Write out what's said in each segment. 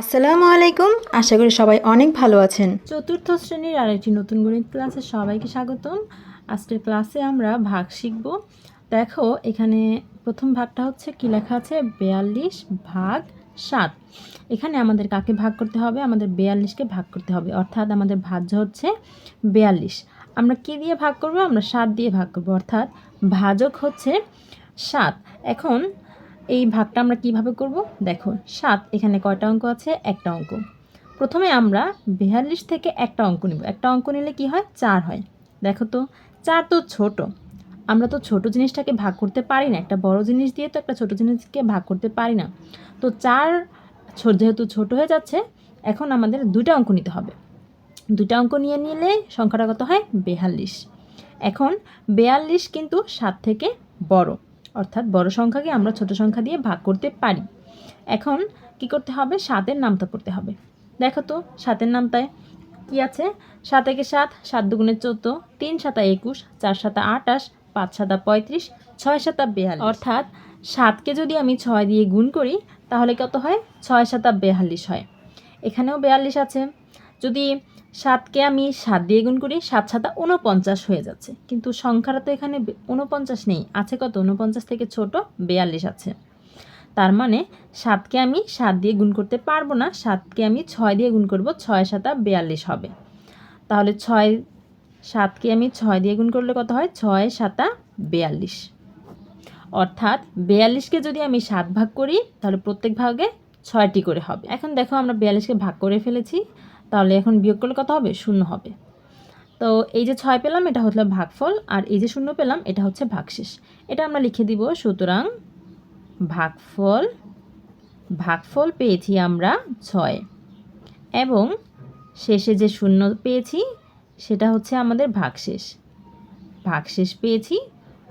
আসসালামু আলাইকুম। আশা করি সবাই অনেক ভালো আছেন। চতুর্থ শ্রেণির আরেকটি নতুন গণিত ক্লাসে সবাইকে স্বাগতম। আজকের ক্লাসে আমরা ভাগ শিখব। দেখো, এখানে প্রথম ভাগটা হচ্ছে কি লেখা আছে? বেয়াল্লিশ ভাগ সাত। এখানে আমাদের কাকে ভাগ করতে হবে? আমাদের বেয়াল্লিশকে ভাগ করতে হবে। অর্থাৎ আমাদের ভাজ্য হচ্ছে বেয়াল্লিশ। আমরা কি দিয়ে ভাগ করব? আমরা সাত দিয়ে ভাগ করব। অর্থাৎ ভাজক হচ্ছে সাত। এখন এই ভাগটা আমরা কীভাবে করব? দেখো, সাত, এখানে কয়টা অঙ্ক আছে? একটা অঙ্ক। প্রথমে আমরা বিয়াল্লিশ থেকে একটা অঙ্ক নিব। একটা অঙ্ক নিলে কি হয়? চার হয়। দেখো তো, চার তো ছোট। আমরা তো ছোট জিনিসটাকে ভাগ করতে পারি না। একটা বড় জিনিস দিয়ে তো একটা ছোট জিনিসকে ভাগ করতে পারি না। তো চার যেহেতু ছোট হয়ে যাচ্ছে, এখন আমাদের দুইটা অঙ্ক নিতে হবে। দুইটা অঙ্ক নিয়ে নিলে সংখ্যাটা কত হয়? বেয়াল্লিশ। এখন বেয়াল্লিশ কিন্তু সাত থেকে বড়। অর্থাৎ বড় সংখ্যাকে আমরা ছোট সংখ্যা দিয়ে ভাগ করতে পারি। এখন কি করতে হবে? সাতের নামতা করতে হবে। দেখো তো, সাতের নামতায় কি আছে? সাত একে সাত সাত দুগুণে চোদ্দ, তিন সাতা একুশ, চার সাতা আটাশ, পাঁচ সাতা পঁয়ত্রিশ, ছয় সাতা বেয়াল্লিশ। অর্থাৎ সাতকে যদি আমি ছয় দিয়ে গুণ করি, তাহলে কত হয়? ছয় সাতা বেয়াল্লিশ হয়। এখানেও বেয়াল্লিশ আছে। যদি সাতকে আমি সাত দিয়ে গুণ করি, সাত সাতা উনপঞ্চাশ হয়ে যাচ্ছে। কিন্তু সংখ্যাটা তো এখানে উনপঞ্চাশ নেই। আছে কত? উনপঞ্চাশ থেকে ছোট বেয়াল্লিশ আছে। তার মানে সাতকে আমি সাত দিয়ে গুণ করতে পারব না, সাতকে আমি ছয় দিয়ে গুণ করব, ছয় সাতা বেয়াল্লিশ হবে। তাহলে ছয়, সাতকে আমি ছয় দিয়ে গুণ করলে কত হয়? ছয় সাতা বেয়াল্লিশ। অর্থাৎ বেয়াল্লিশকে যদি আমি সাত ভাগ করি, তাহলে প্রত্যেক ভাগে ছয়টি করে হবে। এখন দেখো আমরা বিয়াল্লিশকে ভাগ করে ফেলেছি। তাহলে এখন বিয়োগ করলে কত হবে? শূন্য হবে। তো এই যে ছয় পেলাম, এটা হলো ভাগফল, আর এই যে শূন্য পেলাম, এটা হচ্ছে ভাগশেষ। এটা আমরা লিখে দিব, সুতরাং ভাগফল ভাগফল পেয়েছি আমরা ছয়। এবং শেষে যে শূন্য পেয়েছি, সেটা হচ্ছে আমাদের ভাগশেষ। ভাগশেষ পেয়েছি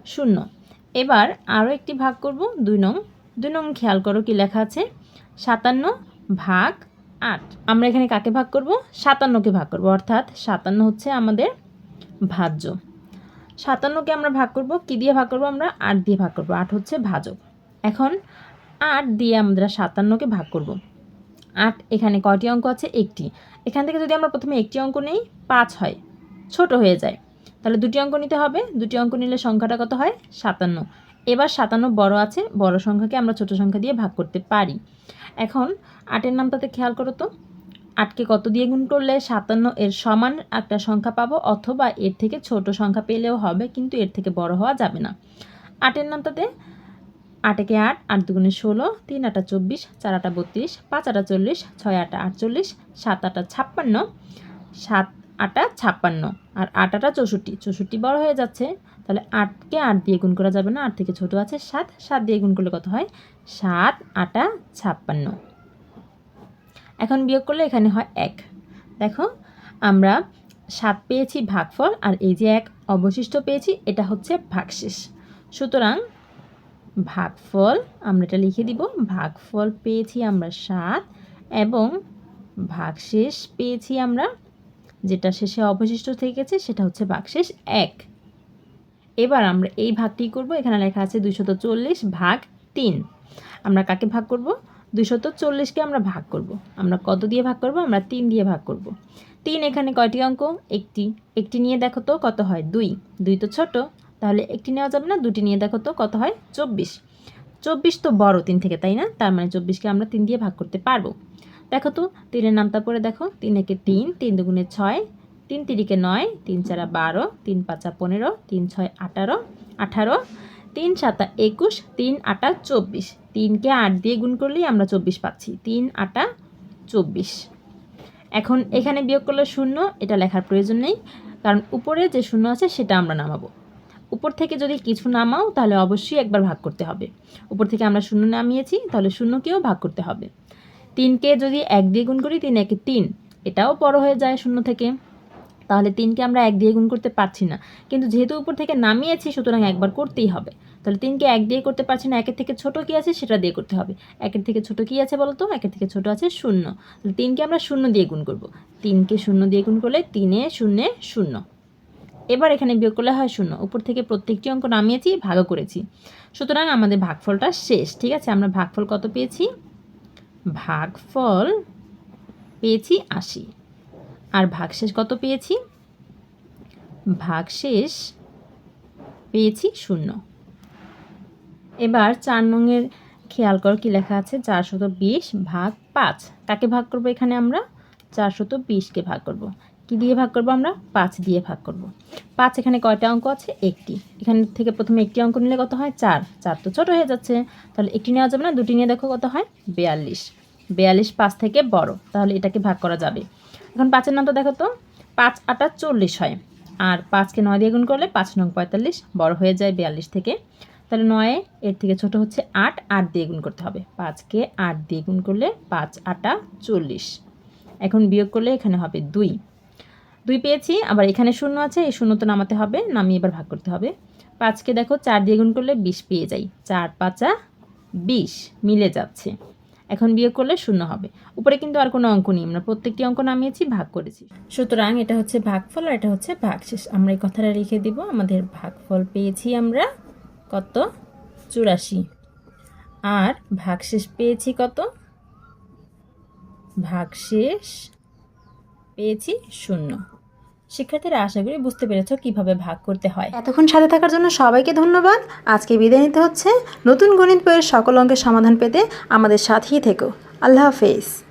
শূন্য। এবার আরও একটি ভাগ করব, দুই নং। দুই নং খেয়াল করো কি লেখা আছে? সাতান্ন ভাগ আট। আমরা এখানে কাকে ভাগ করব? সাতান্নকে ভাগ করব। অর্থাৎ সাতান্ন হচ্ছে আমাদের ভাজ্য। সাতান্নকে আমরা ভাগ করব, কি দিয়ে ভাগ করব আমরা? আট দিয়ে ভাগ করব। আট হচ্ছে ভাজক। এখন আট দিয়ে আমরা সাতান্নকে ভাগ করব। আট এখানে কয়টি অঙ্ক আছে? একটি। এখান থেকে যদি আমরা প্রথমে একটি অঙ্ক নেই, পাঁচ হয়। ছোট হয়ে যায়। তাহলে দুটি অঙ্ক নিতে হবে। দুটি অঙ্ক নিলে সংখ্যাটা কত হয়? সাতান্ন। এবার সাতান্ন বড় আছে। বড় সংখ্যাকে আমরা ছোট সংখ্যা দিয়ে ভাগ করতে পারি। এখন আটের নামটাতে খেয়াল করো তো। আটকে কত দিয়ে গুণ করলে সাতান্ন এর সমান একটা সংখ্যা পাবো? অথবা এর থেকে ছোট সংখ্যা পেলেও হবে, কিন্তু এর থেকে বড় হওয়া যাবে না। আটের নামটাতে আটেকে আট আট দুগুণে ষোলো, তিন আটা চব্বিশ, চার আটা বত্রিশ, পাঁচ আটা চল্লিশ, ছয় আটা আটচল্লিশ, সাত আটা ছাপ্পান্ন, সাত আটা ছাপ্পান্ন। আর আট আটা চৌষট্টি। চৌষট্টি বড় হয়ে যাচ্ছে, তাহলে আটকে আট দিয়ে গুণ করা যাবে না। আট থেকে ছোট আছে সাত। সাত দিয়ে গুণ করলে কত হয়? সাত আটা ছাপ্পান্ন। এখন বিয়োগ করলে এখানে হয় এক। দেখো, আমরা সাত পেয়েছি ভাগফল, আর এই যে এক অবশিষ্ট পেয়েছি, এটা হচ্ছে ভাগশেষ। সুতরাং ভাগফল, আমরা এটা লিখে দিব, ভাগফল পেয়েছি আমরা সাত, এবং ভাগশেষ পেয়েছি আমরা যেটা শেষে অবশিষ্ট থেকে গেছে, সেটা হচ্ছে ভাগশেষ এক। এবার আমরা এই ভাগটি করব, এখানে লেখা আছে দুইশত চল্লিশ ভাগ তিন। আমরা কাকে ভাগ করব? দুইশত চল্লিশকে আমরা ভাগ করব। আমরা কত দিয়ে ভাগ করব? আমরা তিন দিয়ে ভাগ করব। তিন এখানে কয়টি অঙ্ক? একটি। একটি নিয়ে দেখো তো কত হয়? দুই। দুই তো ছোট, তাহলে একটি নেওয়া যাবে না, দুটি নিয়ে দেখো তো কত হয়? চব্বিশ। চব্বিশ তো বড় তিন থেকে, তাই না? তার মানে চব্বিশকে আমরা তিন দিয়ে ভাগ করতে পারব। দেখো তো, তিনের নামটা পড়ে দেখো। তিন একে তিন তিন দুগুণে ছয়, তিন তিরিকে নয়, তিন চারা বারো, তিন পাঁচা পনেরো, তিন ছয় আঠারো আঠারো, তিন সাতা একুশ, তিন আটা চব্বিশ। তিনকে আট দিয়ে গুণ করলেই আমরা চব্বিশ পাচ্ছি। তিন আটা চব্বিশ। এখন এখানে বিয়োগ করলে শূন্য, এটা লেখার প্রয়োজন নেই, কারণ উপরে যে শূন্য আছে সেটা আমরা নামাবো। উপর থেকে যদি কিছু নামাও, তাহলে অবশ্যই একবার ভাগ করতে হবে। উপর থেকে আমরা শূন্য নামিয়েছি, তাহলে শূন্যকেও ভাগ করতে হবে। তিনকে যদি এক দিয়ে গুণ করি, তিন একে তিন, এটাও বড় হয়ে যায় শূন্য থেকে। তাহলে তিনকে আমরা এক দিয়ে গুণ করতে পারছি না। কিন্তু যেহেতু উপর থেকে নামিয়েছি, সুতরাং একবার করতেই হবে। তাহলে তিনকে এক দিয়ে করতে পারছি না, একের থেকে ছোট কি আছে, সেটা দিয়ে করতে হবে। একের থেকে ছোট কি আছে বলো তো একের থেকে ছোট আছে শূন্য। তাহলে তিনকে আমরা শূন্য দিয়ে গুণ করব। তিনকে শূন্য দিয়ে গুণ করলে তিনে শূন্যে শূন্য। এবার এখানে বিয়োগ করলে হয় শূন্য। উপর থেকে প্রত্যেকটি অঙ্ক নামিয়েছি, ভাগও করেছি। সুতরাং আমাদের ভাগফলটা শেষ, ঠিক আছে? আমরা ভাগফল কত পেয়েছি? ভাগফল পেয়েছি আশি। আর ভাগশেষ কত পেয়েছি? ভাগশেষ পেয়েছি শূন্য। এবার চার নংয়ের খেয়াল কর কি লেখা আছে? চারশত বিশ ভাগ পাঁচ। কাকে ভাগ করব এখানে আমরা? চারশত বিশকে ভাগ করব। কি দিয়ে ভাগ করব আমরা? পাঁচ দিয়ে ভাগ করব। পাঁচ এখানে কয়টা অঙ্ক আছে? একটি। এখান থেকে প্রথমে একটি অঙ্ক নিলে কত হয়? চার। চার তো ছোটো হয়ে যাচ্ছে। তাহলে একটি নেওয়া যাবে না, দুটি নিয়ে দেখো কত হয়? বিয়াল্লিশ। বিয়াল্লিশ পাঁচ থেকে বড়। তাহলে এটাকে ভাগ করা যাবে। এখন পাঁচের নামটা দেখো তো। পাঁচ আটা চল্লিশ হয়। আর পাঁচকে নয় দিয়ে গুণ করলে পাঁচ নং পঁয়তাল্লিশ, বড় হয়ে যায় বিয়াল্লিশ থেকে। তাহলে নয়ে এর থেকে ছোট হচ্ছে আট আট দিয়ে গুণ করতে হবে। পাঁচকে আট দিয়ে গুণ করলে পাঁচ আটা চল্লিশ। এখন বিয়োগ করলে এখানে হবে দুই। দুই পেয়েছি, আবার এখানে শূন্য আছে, এই শূন্য তো নামাতে হবে, নামিয়ে এবার ভাগ করতে হবে। পাঁচকে দেখো, চার দিয়ে গুণ করলে বিশ পেয়ে যাই। চার পাঁচা বিশ, মিলে যাচ্ছে। এখন বিয়োগ করলে শূন্য হবে। উপরে কিন্তু আর কোনো অঙ্ক নেই, আমরা প্রত্যেকটি অঙ্ক নামিয়েছি, ভাগ করেছি। সুতরাং এটা হচ্ছে ভাগফল আর এটা হচ্ছে ভাগশেষ। আমরা এই কথাটা লিখে দিব, আমাদের ভাগফল পেয়েছি আমরা কত? চুরাশি। আর ভাগশেষ পেয়েছি কত? ভাগশেষ পেয়েছি শূন্য। শিক্ষার্থীরা আশা করি বুঝতে পেরেছ কীভাবে ভাগ করতে হয়। এতক্ষণ সাথে থাকার জন্য সবাইকে ধন্যবাদ। আজকে বিদায় নিতে হচ্ছে। নতুন গণিত বইয়ের সকল অঙ্কের সমাধান পেতে আমাদের সাথেই থেকো। আল্লাহ হাফেজ।